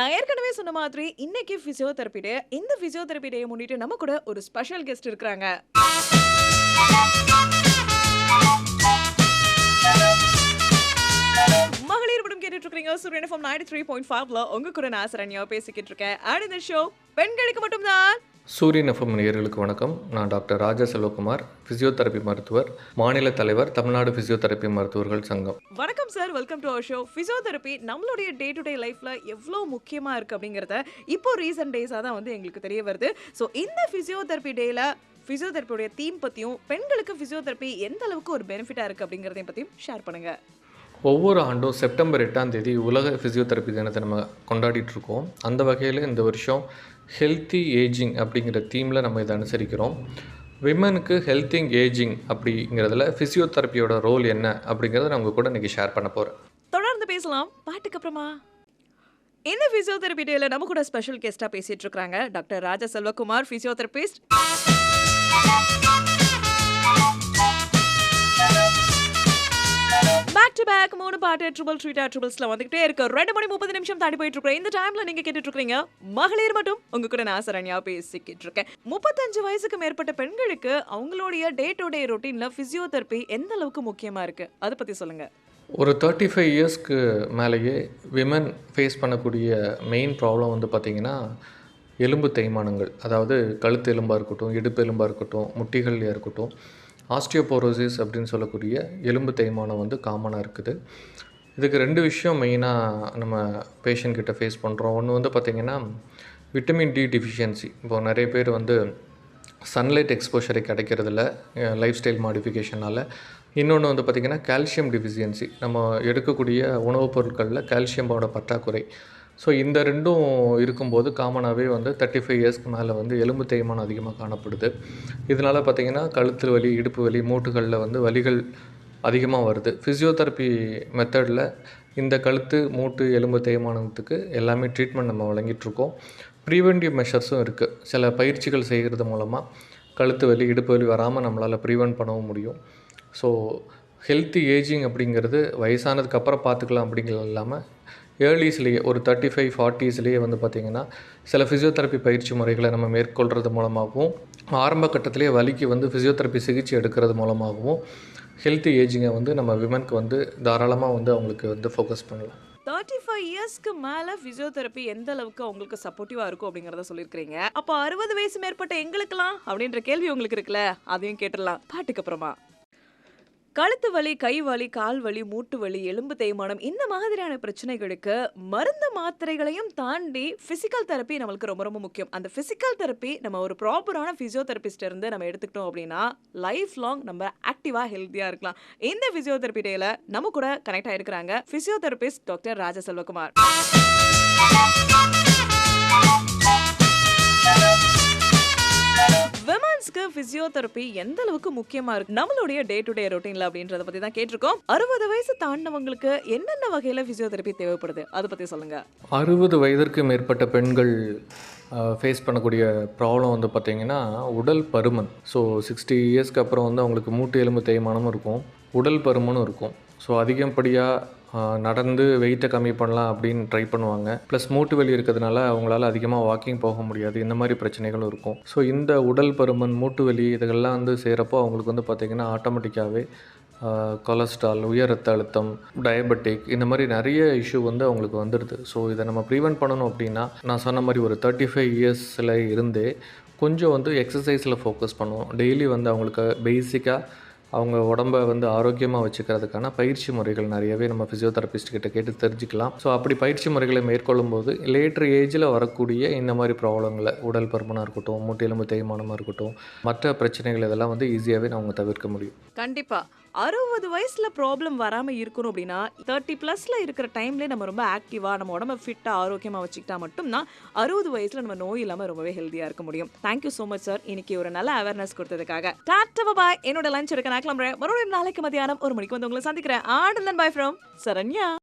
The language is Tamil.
நான் ஏற்கனவே சொன்ன மாதிரி இன்னைக்கு பிசியோதெரபி டே இந்த பிசியோதெரபி டே முன்னிட்டு நம்ம கூட ஒரு ஸ்பெஷல் கெஸ்ட் இருக்கிறாங்க. மகளிர் படம் கேட்டுட்டு இருக்கீங்க சூரியன் எஃப்எம் நைன்டி த்ரீ பாயிண்ட் ஃபைவ்ல உங்க கூட நான் சரண்யா பேசிக்கிட்டு இருக்கேன். அண்ட் இந்த ஷோ பெண்களுக்கு மட்டும்தான். சூரியன் எஃப்எம் நேயர்களுக்கு வணக்கம். நான் டாக்டர் ராஜா செல்வகுமார் ஃபிசியோதெரபி மருத்துவர் மாநில தலைவர் தமிழ்நாடு ஃபிசியோதெரபி மருத்துவர்கள் சங்கம். வணக்கம் sir welcome to our show physiotherapy நம்மளுடைய டே டு டே லைஃப்ல எவ்வளோ முக்கியமா இருக்கு அப்படிங்கிறத இப்போ ரீசன்ட் டேஸாக தான் வந்து எங்களுக்கு தெரிய வருது. ஸோ இந்த ஃபிசியோதெரபி டேல ஃபிசியோதெரப்பியோடைய தீம் பற்றியும் பெண்களுக்கு ஃபிசியோதெரப்பி எந்த அளவுக்கு ஒரு பெனிஃபிட்டாக இருக்குது அப்படிங்கிறதையும் பற்றியும் ஷேர் பண்ணுங்க. ஒவ்வொரு ஆண்டும் செப்டம்பர் எட்டாம் தேதி உலக ஃபிசியோதெரபி தினத்தை நம்ம கொண்டாடிட்டு இருக்கோம். அந்த வகையில் இந்த வருஷம் ஹெல்த்தி ஏஜிங் அப்படிங்கிற தீமில் நம்ம இதை அனுசரிக்கிறோம். விமனுக்கு ஹெல்த்திங் ஏஜிங் அப்படிங்கிறதுல ஃபிசியோதெரப்பியோட ரோல் என்ன அப்படிங்கிறத நான் உங்கள் கூட இன்றைக்கி ஷேர் பண்ண போகிறேன் தொடர்ந்து பேசலாம். பாட்டுக்கு அப்புறமா. இந்த ஃபிசியோதெரப்பி டேல நம்ம கூட ஸ்பெஷல் கெஸ்ட்டாக பேசிகிட்டு இருக்கிறாங்க? Doctor Raja Selvakumar physiotherapist back to back மூணு பாட்டு ட்ரிபிள் ட்ரீட்டா ட்ரிபிள்ஸ்ல வந்துகிட்டே இருக்கு. ரெண்டு மணி முப்பது நிமிஷம் தாண்டி போயிட்டு இருக்கிற இந்த டைம்ல நீங்க கேட்டுட்டு இருக்கீங்க மகளிர் மட்டும் உங்க கூட நான் சரண்யா பேசிக்கிட்டு இருக்கேன். முப்பத்தஞ்சு வயசுக்கு மேற்பட்ட பெண்களுக்கு அவங்களுடைய டே டு டே ரொட்டீன்ல பிசியோதெரப்பி எந்த அளவுக்கு முக்கியமா இருக்கு? அதை பத்தி சொல்லுங்க. ஒரு தேர்ட்டி ஃபைவ் இயர்ஸ்க்கு மேலேயே விமன் ஃபேஸ் பண்ணக்கூடிய மெயின் ப்ராப்ளம் வந்து பார்த்திங்கன்னா எலும்பு தேய்மானங்கள். அதாவது கழுத்து எலும்பாக இருக்கட்டும் இடுப்பு எலும்பாக இருக்கட்டும் முட்டிகள்லையாக இருக்கட்டும். ஆஸ்டியோபோரோசிஸ் அப்படின்னு சொல்லக்கூடிய எலும்பு தேய்மானம் வந்து காமனாக இருக்குது. இதுக்கு ரெண்டு விஷயம் மெயினாக நம்ம பேஷண்ட் கிட்ட ஃபேஸ் பண்ணுறோம் ஒன்று வந்து பார்த்திங்கன்னா விட்டமின் டி டிஃபிஷியன்சி இப்போது நிறைய பேர் வந்து சன்லைட் எக்ஸ்போஷரை கிடைக்கிறதில்ல லைஃப் ஸ்டைல் மாடிஃபிகேஷனால் இன்னொன்று வந்து பார்த்திங்கன்னா கால்சியம் டிஃபிஷியன்சி நம்ம எடுக்கக்கூடிய உணவுப் பொருட்களில் கால்சியமோட பற்றாக்குறை. ஸோ இந்த ரெண்டும் இருக்கும்போது காமனாகவே வந்து தேர்ட்டி ஃபைவ் இயர்ஸ்க்கு மேலே வந்து எலும்பு தேய்மானம் அதிகமாக காணப்படுது. இதனால் பார்த்திங்கன்னா கழுத்து வலி இடுப்பு வலி மூட்டுகளில் வந்து வலிகள் அதிகமாக வருது. ஃபிசியோதெரப்பி மெத்தடில் இந்த கழுத்து மூட்டு எலும்பு தேய்மானத்துக்கு எல்லாமே ட்ரீட்மெண்ட் நம்ம வழங்கிட்டுருக்கோம் ப்ரீவென்டிவ் மெஷர்ஸும் இருக்குது சில பயிற்சிகள் செய்கிறது மூலமாக கழுத்து வலி இடுப்பு வலி வராமல் நம்மளால் ப்ரிவெண்ட் பண்ணவும் முடியும். ஸோ ஹெல்த்தி ஏஜிங் அப்படிங்கிறது வயசானதுக்கப்புறம் பார்த்துக்கலாம் அப்படிங்கிறது இல்லாமல் ஏர்லிஸ்லேயே ஒரு தேர்ட்டி ஃபைவ் ஃபார்ட்டிஸ்லேயே வந்து பார்த்திங்கன்னா சில ஃபிசியோதெரப்பி பயிற்சி முறைகளை நம்ம மேற்கொள்கிறது மூலமாகவும் ஆரம்ப கட்டத்திலேயே வலிக்கு வந்து ஃபிசியோதெரப்பி சிகிச்சை எடுக்கிறது மூலமாகவும் ஹெல்த்தி ஏஜிங்கை வந்து நம்ம விமனுக்கு வந்து தாராளமாக வந்து அவங்களுக்கு வந்து ஃபோக்கஸ் பண்ணலாம். தேர்ட்டி ஃபைவ் இயர்ஸ்க்கு மேலே ஃபிசியோதெரப்பி எந்த அளவுக்கு அவங்களுக்கு சப்போர்ட்டிவாக இருக்கும் அப்படிங்கிறத சொல்லியிருக்கிறீங்க. அப்போ அறுபது வயசு மேற்பட்ட எங்களுக்கெல்லாம் அப்படின்ற கேள்வி உங்களுக்கு இருக்குல்ல? அதையும் கேட்டுடலாம். பாட்டுக்கு அப்புறமா. கழுத்து வலி கை வலி கால் வலி மூட்டு வலி எலும்பு தேய்மானம் இந்த மாதிரியான பிரச்சனைகளுக்கு மருந்து மாத்திரைகளையும் தாண்டி ஃபிசிக்கல் தெரப்பி நம்மளுக்கு ரொம்ப ரொம்ப முக்கியம். அந்த ஃபிசிக்கல் தெரப்பி நம்ம ஒரு ப்ராப்பரான ஃபிசியோதெரபிஸ்ட் இருந்து நம்ம எடுத்துக்கிட்டோம் அப்படின்னா லைஃப் லாங் நம்ம ஆக்டிவாக ஹெல்த்தியாக இருக்கலாம். இந்த ஃபிசியோதெரப்பி டேல நம்ம கூட கனெக்ட் ஆயிருக்கிறாங்க ஃபிசியோதெரபிஸ்ட் டாக்டர் ராஜா செல்வகுமார் விமன்ஸ்க்கு பிசியோதெரப்பி எந்த அளவுக்கு முக்கியமா இருக்கு? நம்மளுடைய டே டு டே ரொட்டீன்ல அப்படின்றத பத்தி தான் கேட்டிருக்கோம். அறுபது வயசு தாண்டவங்களுக்கு என்னென்ன வகையில பிசியோதெரப்பி தேவைப்படுது? அதை பத்தி சொல்லுங்க. அறுபது வயதிற்கு மேற்பட்ட பெண்கள் ஃபேஸ் பண்ணக்கூடிய ப்ராப்ளம் வந்து பார்த்திங்கன்னா உடல் பருமன். ஸோ சிக்ஸ்டி இயர்ஸ்க்கு அப்புறம் வந்து அவங்களுக்கு மூட்டு எலும்பு தேய்மானமும் இருக்கும். உடல் பருமனும் இருக்கும். ஸோ அதிகப்படியாக நடந்து வெயிட்டை கம்மி பண்ணலாம் அப்படின்னு ட்ரை பண்ணுவாங்க. ப்ளஸ் மூட்டு வலி இருக்கிறதுனால அவங்களால அதிகமாக வாக்கிங் போக முடியாது. இந்த மாதிரி பிரச்சனைகளும் இருக்கும். ஸோ இந்த உடல் பருமன் மூட்டு வலி இதெல்லாம் வந்து செய்கிறப்போ அவங்களுக்கு வந்து பார்த்திங்கன்னா ஆட்டோமேட்டிக்காகவே கொலஸ்ட்ரால் உயர் ரத்த அழுத்தம் டயபெட்டிக் இந்த மாதிரி நிறைய இஷ்யூ வந்து அவங்களுக்கு வந்துடுது. ஸோ இதை நம்ம ப்ரிவென்ட் பண்ணணும் அப்படின்னா நான் சொன்ன மாதிரி ஒரு தேர்ட்டி ஃபைவ் இயர்ஸில் இருந்தே கொஞ்சம் வந்து எக்ஸசைஸில் ஃபோக்கஸ் பண்ணுவோம். டெய்லி வந்து அவங்களுக்கு பேசிக்காக அவங்க உடம்ப வந்து ஆரோக்கியமாக வச்சுக்கிறதுக்கான பயிற்சி முறைகள் நிறையவே நம்ம ஃபிசியோதெரபிஸ்ட் கிட்ட கேட்டு தெரிஞ்சுக்கலாம். ஸோ அப்படி பயிற்சி முறைகளை மேற்கொள்ளும் போது லேட்டர் ஏஜில் வரக்கூடிய இந்த மாதிரி ப்ராப்ளங்களை உடல் பருமனாக இருக்கட்டும் மூட்டு தேய்மானமாக இருக்கட்டும் மற்ற பிரச்சனைகள் இதெல்லாம் வந்து ஈஸியாகவே அவங்க தவிர்க்க முடியும். கண்டிப்பாக அறுபது வயசுல ப்ராப்ளம் வராம இருக்கணும் அப்படின்னா தேர்ட்டி ப்ளஸில் இருக்கிற டைம்ல நம்ம ரொம்ப ஆக்டிவா நம்ம உடம்ப ஃபிட்டா ஆரோக்கியமா வச்சுக்கிட்டா மட்டும்தான் அறுபது வயசுல நம்ம நோய் இல்லாம ரொம்பவே ஹெல்தியா இருக்க முடியும். தேங்க்யூ ஸோ மச் சார் இன்னைக்கு ஒரு நல்ல அவேர்னஸ் கொடுத்ததுக்காக. டாட்டா பாய் என்னோட லஞ்ச் எடுக்க நான் கிளம்புறேன். மறுபடியும் நாளைக்கு மதியானம் ஒரு மணிக்கு வந்து உங்களை சந்திக்கிறேன். ஆடந்தன் பாய் ஃப்ரம் சரண்யா.